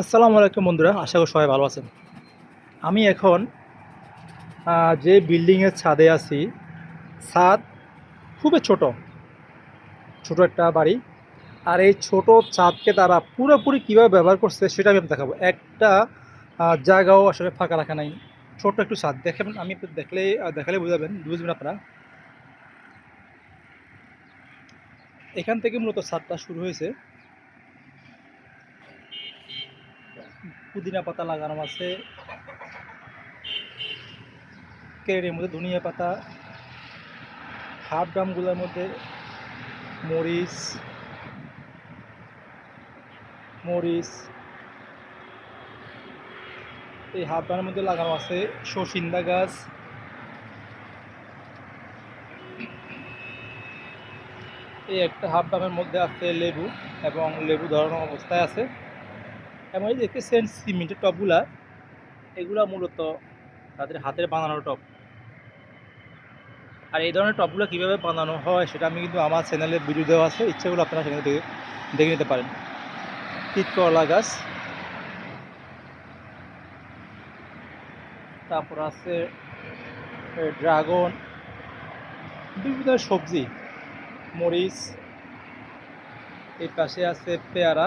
আসসালামু আলাইকুম বন্ধুরা, আশা করি সবাই ভালো আছেন। আমি এখন যে বিল্ডিংয়ের ছাদে আছি, ছাদ খুবই ছোট ছোট একটা বাড়ি। আর এই ছোট ছাদকে তারা পুরোপুরি কীভাবে ব্যবহার করছে সেটা আমি দেখাবো। একটা জায়গাও আসলে ফাঁকা রাখা নাই। ছোট একটু ছাদ, দেখেন, আমি দেখলে দেখালে বুঝাবেন, বুঝবেন আপনারা। এখান থেকে মূলত ছাদটা শুরু হয়েছে। পুদিনা পাতা লাগানো আছে। কেরের মধ্যে ধনিয়া পাতা, হাফ ড্রামগুলোর মধ্যে মরিচ মরিচ, এই হাফ ড্রামের মধ্যে লাগানো আছে সসিন্দা গাছ। এই একটা হাফ ড্রামের মধ্যে আছে লেবু এবং লেবু ধরানো অবস্থায় আছে। এবং এই দেখতেছেন সিমেন্টের টপগুলা, এগুলা মূলত তাদের হাতের বানানো টপ। আর এই ধরনের টপগুলো কীভাবে বানানো হয় সেটা আমি কিন্তু আমার চ্যানেলে ভিডিও দেওয়া আছে ইচ্ছাগুলো আপনারা সেখানে দেখে দেখে নিতে পারেন। তিত করলা গাছ। তারপর আছে ড্রাগন। বিভিন্ন সবজি, মরিচ। এই পাশে আছে পেয়ারা।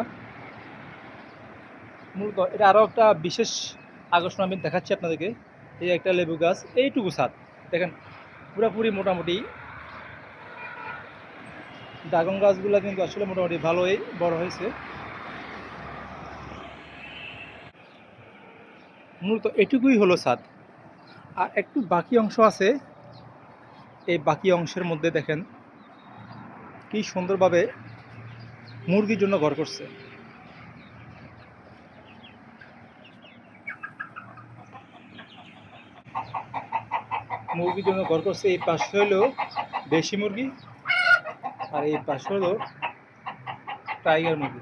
মূলত এটা আরও একটা বিশেষ আকর্ষণ আমি দেখাচ্ছি আপনাদেরকে। এই একটা লেবু গাছ, এইটুকু ছাদ। দেখেন, পুরোপুরি মোটামুটি ড্রাগন গাছগুলো কিন্তু আসলে মোটামুটি ভালোই বড় হয়েছে। মূলত এটুকুই হলো ছাদ। আর একটু বাকি অংশ আছে। এই বাকি অংশের মধ্যে দেখেন, কি সুন্দরভাবে মুরগির জন্য ঘর করছে। মুরগির জন্য ঘর করছে, এই পাশে হলো দেশি মুরগি আর এই পাশে হলো টাইগার মুরগি।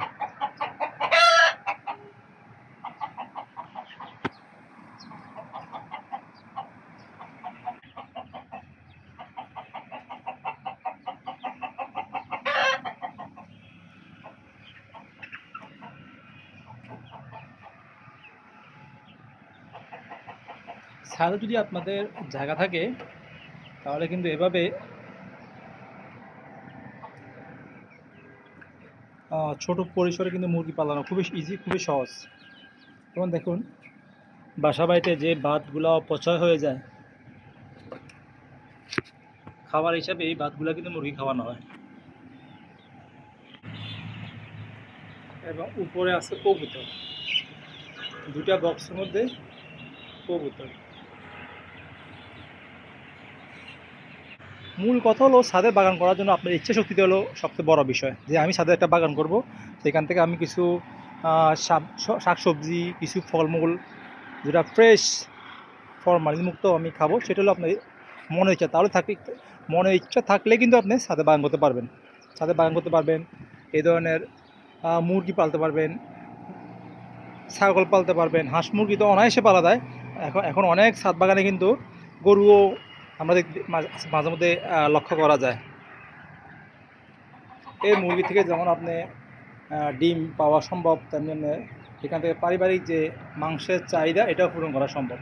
ছাদে যদি আপনাদের জায়গা থাকে, তাহলে কিন্তু এভাবে ছোট পরিসরে কিন্তু মুরগি পালানো খুবই ইজি খুবই সহজ। যেমন দেখুন, বাসা বাড়িতে যে ভাতগুলো অপচয় হয়ে যায়, খাবার হিসাবে এই ভাতগুলো কিন্তু মুরগি খাওয়ানো হয়। এবং উপরে আছে কবুতর। দুটা বক্সের মধ্যে কবুতর। মূল কথা হলো ছাদে বাগান করার জন্য আপনার ইচ্ছা শক্তিতে হলো সবচেয়ে বড় বিষয়, যে আমি ছাদে একটা বাগান করব। সেখান থেকে আমি কিছু শাকসবজি, কিছু ফলমূল, যেটা ফ্রেশ ফরমালিন মুক্ত আমি খাব, সেটা হলো আপনার মনের ইচ্ছা। তাহলে থাকলে মনের ইচ্ছা থাকলে কিন্তু আপনি ছাদে বাগান করতে পারবেন। ছাদে বাগান করতে পারবেন, এই ধরনের মুরগি পালতে পারবেন, ছাগল পালতে পারবেন, হাঁস মুরগি তো অনায়াসে পালা যায়। এখন এখন অনেক ছাদ বাগানে কিন্তু গরুও আমরা মাঝে মধ্যে লক্ষ্য করা যায়। এই মুরগি থেকে যেমন আপনি ডিম পাওয়া সম্ভব, তেমনি এখান থেকে পারিবারিক যে মাংসের চাহিদা, এটাও পূরণ করা সম্ভব।